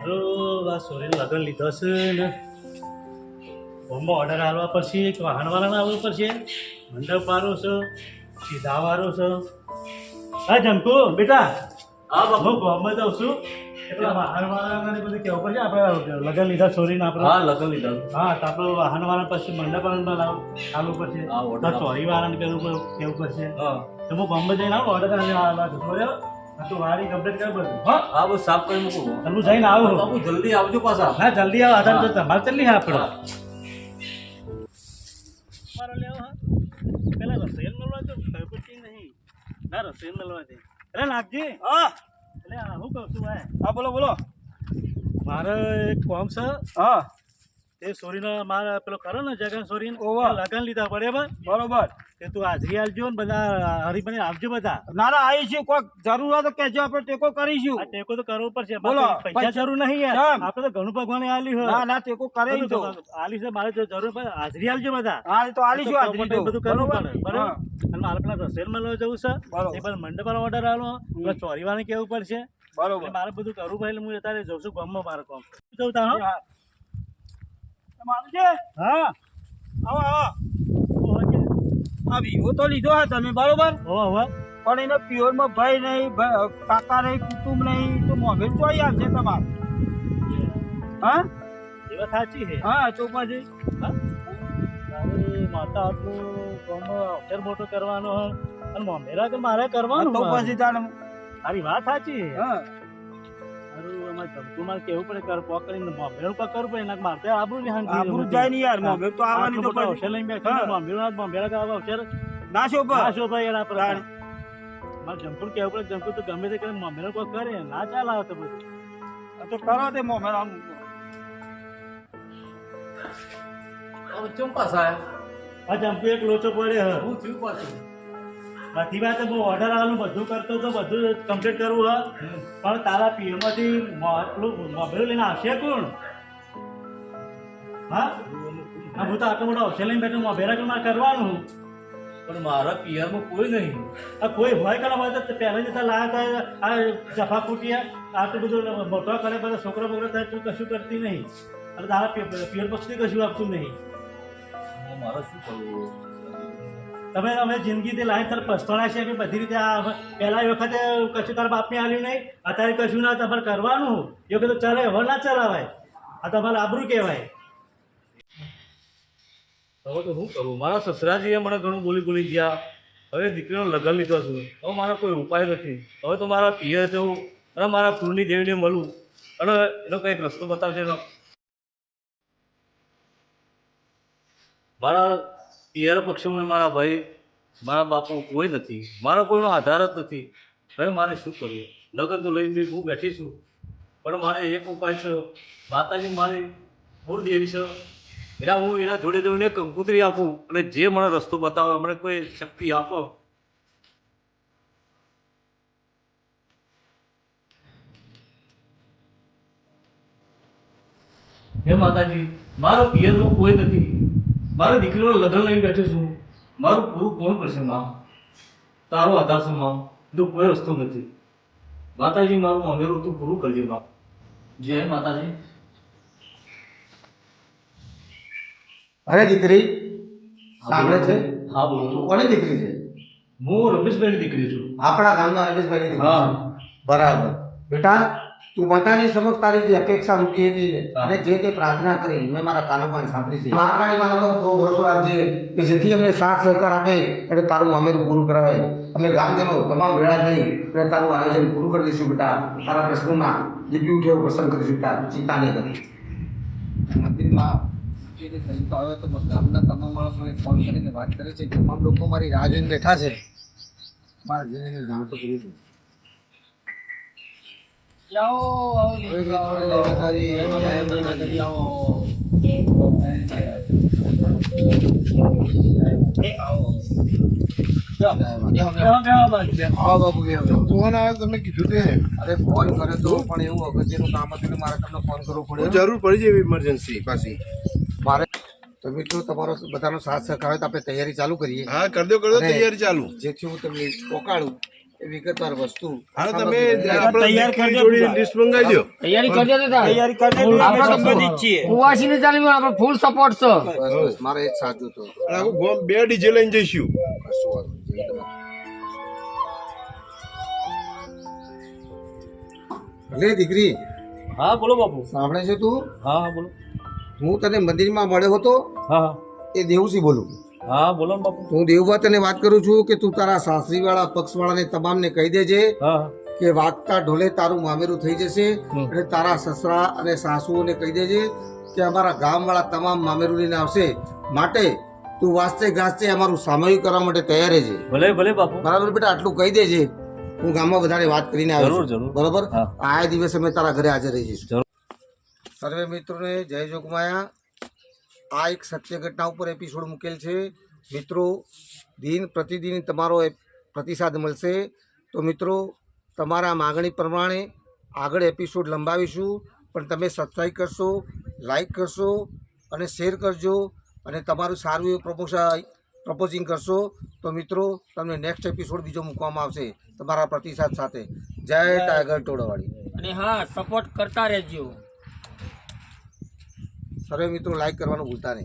મારો આ સોરીને લગ્ન લીધો છે ને. બોમ્બો ઓર્ડર આવવા પડશે કે વાહનવાળાને આવવું પડશે? મંડપ વાળો છે સીધા વાળો છે? હા જમકુ બેટા. હા બાપુ. ગામમાં જાઉં છું. એટલે વાહનવાળાને બધું કેવું પડશે આપણે લગ્ન લીધા સોરીને આપણે. હા લગ્ન લીધા. હા તો આપણે વાહનવાળા પછી મંડપ વાળાને આવવું પડશે. હા, order તો વાળાને પડશે. હા. તો હું ગામમાં જઈને આવું ઓર્ડર આવવા જતો રહ્યો. તો વારી કમ્પ્લીટ કરી બધું. હા? હા બસ સાફ કરી મૂકું. હું જઈને આવું બાપુ જલ્દી આવજો પાછા. ના જલ્દી આવો. આધાર તો તમારે ચાલી હા આપણે. મારો લેવો હા. પેલા રસોઈયા મળવા તો ખબર નહીં. ના રસોઈયા મળવા દે. અરે નાગજી હા. એટલે હું કહું છું ભાઈ. હા બોલો બોલો. મારે એક કોમ છે. હા. તે સોરીનો મારે પેલો ખરો ને જગન સોરી લગન લીધા બરાબર બરોબર. તે તું હાજરી આવજો ને બધા હરીફાઈ આવજો બધા. ના ના આવીશું કોઈ જરૂર હોય તો કેજો આપણે ટેકો કરીશું. ટેકો તો કરવો પડશે. બોલો. પૈસા જરૂર નહીં યાર. આપણે તો ઘણું ભગવાને આલી હોય. ના ટેકો કરે તો. આલી છે મારે તો જરૂર હાજરી આવજો બધા. હા તો આલીશું હાજરી બધું કરવું પડે. બરાબર? અને મારે પેલા રસોઈ મળવા જવું છે. એ પણ મંડપ વાળો ઓર્ડર આવો પેલા ચોરી વાળાને કેવું પડશે. બરોબર. મારે બધું કરવું પડે. હું અત્યારે જઉં છું ગામમાં મારે કામ જવું તા હો? હા. મારું આવો. આવો. આ વિવો તો લીધો હા તમે બરોબર? પણ એને પ્યોરમાં ભાઈ નહીં કાકા નહીં કુટુંબ નહીં તો મોભેલ ચોઈ આવશે તમારે. હા. એ વાત સાચી છે. હા હા? માતા આટલું ગામમાં અક્ષર મોટો કરવાનો અને મોંઘેરા કે મારે કરવાનું તો મારે. પછી તારે તારી વાત સાચી હા. તારું ધમકું મારે કેવું પડે? કર પોક કરીને મોંઘેરું પર કરવું પડે? એના મારે તો આબરૂ હાંકી આબરૂ જાય નહીં યાર મોભેલ તો આવવાની તો મોટું પછી લઈને બેઠા હા. ના મોંઘેરા ગાવા અવસર ના શોભા ના શોભાય યાર આપણે મારે જમકુર કેવું પડે? જમકુર તો ગમે તે કરીને મોંઘેરું કોઈ કરે ના ચાલ આવે તો બધું તો કરો તે મોભેલ આમ પાછા આ જમકુ એક લોચો પડે હું થયું પાછું? બધી વાત બહુ ઓર્ડર આવેલું બધું કરતો તો બધું કમ્પ્લીટ કરવું હ. પણ તારા પીએમમાંથી પેલું મોબાઈલ લઈને આવશે કોણ? હા? હા હું તો આટલો મોટો અવસર લઈને બેઠો મોબાઈલ કે મારે કરવાનું. પણ મારા પિયરમાં કોઈ નહીં. આ કોઈ હોય કરે હોય તો પહેલાં જતા લાયા હતા આ જફા કુટિયા આટલું બધું મોટો કરે બધા છોકરા બોકરા થાય તું કશું કરતી નહીં. અને તારા પિયર પક્ષથી કશું આપતું નહીં? મારે શું કરવું? તમે અમે જિંદગીથી લાઈન તરફ પસ્તાણા છે કે બધી રીતે આ પહેલા વખતે કશું તારા બાપને આવ્યું નહીં, અત્યારે કશું ના તમારે કરવાનું એ વખતે ચાલે, હવે ના ચલાવાય. આ તમારે આબરું કહેવાય. હવે તો શું કરું? મારા સસરાજીએ મને ઘણું બોલી બોલી ગયા. હવે દીકરીનો લગ્ન લીધો છું. હવે મારો કોઈ ઉપાય નથી. હવે તો મારા પિયર જવું અને મારા કુળની દેવીને મળું. અને એનો કંઈક રસ્તો બતાવશે મારા પિયર પક્ષમાં મારા ભાઈ, મારા બાપુ કોઈ નથી. મારો કોઈનો આધાર જ નથી. હવે મારે શું કરવું લગ્ન તો લઈને હું બેઠી છું. પણ મારે એક ઉપાય છે. માતાજી મારી મૂળ દેવી છે. એના હું એના જોડે જોડે કંકુતરી આપું અને જે મને રસ્તો બતાવે, મને કોઈ શક્તિ આપો. હે માતાજી, મારો પિયરનો કોઈ નથી. મારો દીકરીનો લગ્ન લઈને બેઠો છું. મારું પૂરું કોણ કરશે માં? તારો આધાર છે માં. તો કોઈ રસ્તો નથી. માતાજી મારું મંગેરું તું પૂરું કરજે માં. જય માતાજી. અરે દીકરી સાંભળે છે? હા બોલો. તું કોની દીકરી છે? હું રમેશભાઈની દીકરી છું. આપણા ગામના રમેશભાઈની દીકરી હા. બરાબર. બેટા તું માતાની સમક્ષ તારી જે અપેક્ષા મૂકી હતી અને જે તે પ્રાર્થના કરી મેં મારા કાનોમાં સાંભળી છે મહાકાળી માનો બહુ ભરોસો આપજે કે જેથી અમને સાથ સહકાર આપે એટલે તારું અમેરું પૂરું કરાવે અમે ગામજનો તમામ વેળા થઈ અને તારું આયોજન પૂરું કરી દઈશું બેટા તારા પ્રશ્નોના લીપી ઉઠે એવું પસંદ કરીશું બેટા ચિંતા નહીં કરી મંદિરમાં આવ્યો તો ગામના તમામ માણસોને ફોન કરીને વાત કરે છે તમામ લોકો મારી રાહ જોઈને બેઠા છે મારા જઈને જાણ તો કરી દઉં. હવે ગામડે લઈ બેઠા છે, જય માતાજી, આવો. આવો બાપુ, બેહો. ફોન આવ્યો તમને કીધું તે અરે ફોન કર્યો તો પણ એવું અગત્યનું કામ હતું એટલે મારે તમને ફોન કરવો પડ્યો જરૂર પડી જાય ઇમરજન્સી પાછી. મારે તો મિત્રો તમારો બધાનો સાથ સહકાર હોય તો આપણે તૈયારી ચાલુ કરીએ. હા કરી દો કરી દો તૈયારી ચાલુ. જેથી હું તમને પોકાડું. વિગતવાર વસ્તુ. હા તમે તૈયાર કરજો લિસ્ટ મંગાવજો તૈયારી કરજો ને તૈયારી કરજો આપણે સંબંધિત છીએ. કુવાસીને ચાલી આપણે ફૂલ સપોર્ટ છે. મારે એક સાચું તો બે ડીજે લઈને જઈશું. કશું નહીં. લે દીકરી. હા બોલો બાપુ. સાંભળે છે તું? હા બોલો. હું તને મંદિરમાં મળ્યો હતો? હા હા. એ દેવસી બોલું. હા બોલો ને બાપુ. હું દેવભા તને વાત કરું છું કે તું તારા સાસરીવાળા પક્ષવાળાને તમામને કહી દેજે કે વાગતા ઢોલે તારું મામેરું થઈ જશે અને તારા સસરા અને સાસુઓને કહી દેજે કે અમારા ગામવાળા તમામ મામેરું લઈને આવશે. માટે તું વાસ્તે ગાસ્તે અમારું સામયિક કરવા માટે તૈયાર છે ભલે ભલે બાપુ. બરાબર બેટા આટલું કહી દેજે. હું ગામમાં બધાને વાત કરીને આવ્યો છું. બરાબર? આ દિવસે અમે તારા ઘરે હાજર રહી જઈશું. સર્વે મિત્રોને જય જોગમાયા. આ એક સત્ય ઘટના ઉપર એપિસોડ મૂકેલ છે. મિત્રો દિન પ્રતિદિન તમારો પ્રતિસાદ મળશે. તો મિત્રો તમારા માગણી પ્રમાણે આગળ એપિસોડ લંબાવીશું. પણ તમે સબસ્ક્રાઈબ કરશો લાઈક કરશો અને શેર કરજો અને તમારું સારું એવું પ્રમોશન પ્રપોઝિંગ કરશો તો મિત્રો તમને નેક્સ્ટ એપિસોડ બીજો મૂકવામાં આવશે તમારા પ્રતિસાદ સાથે. જય ટાઈગર ટોળાવાળી. અને હા સપોર્ટ કરતા રહેજો. સર્વે મિત્રો લાઈક કરવાનું ભૂલતા નહીં.